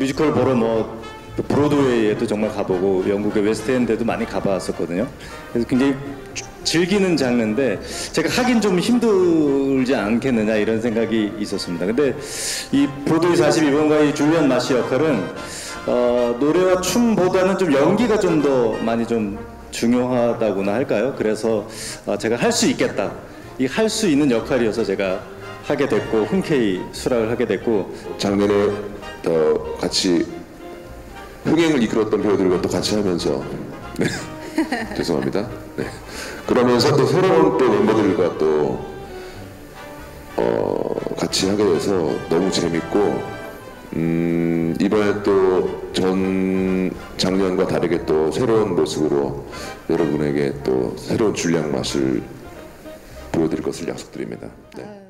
뮤지컬 보러 뭐 브로드웨이에도 정말 가보고 영국의 웨스트엔드에도 많이 가봤었거든요. 그래서 굉장히 주- 즐기는 장르인데 제가 하긴 좀 힘들지 않겠느냐 이런 생각이 있었습니다. 근데 이 브로드웨이 42번가의 줄리안 마시 역할은 어, 노래와 춤보다는 좀 연기가 좀 더 많이 좀 중요하다고나 할까요? 그래서 어, 제가 할 수 있겠다. 이 할 수 있는 역할이어서 제가 하게 됐고 흔쾌히 수락을 하게 됐고 작년에 더 같이 흥행을 이끌었던 배우들과 또 같이 하면서 네. 죄송합니다. 네. 그러면서 또 새로운 또 멤버들과 또 어, 같이 하게 돼서 너무 재밌고 음, 이번에 또 전 작년과 다르게 또 새로운 모습으로 여러분에게 또 새로운 줄량 맛을 보여드릴 것을 약속드립니다. 네.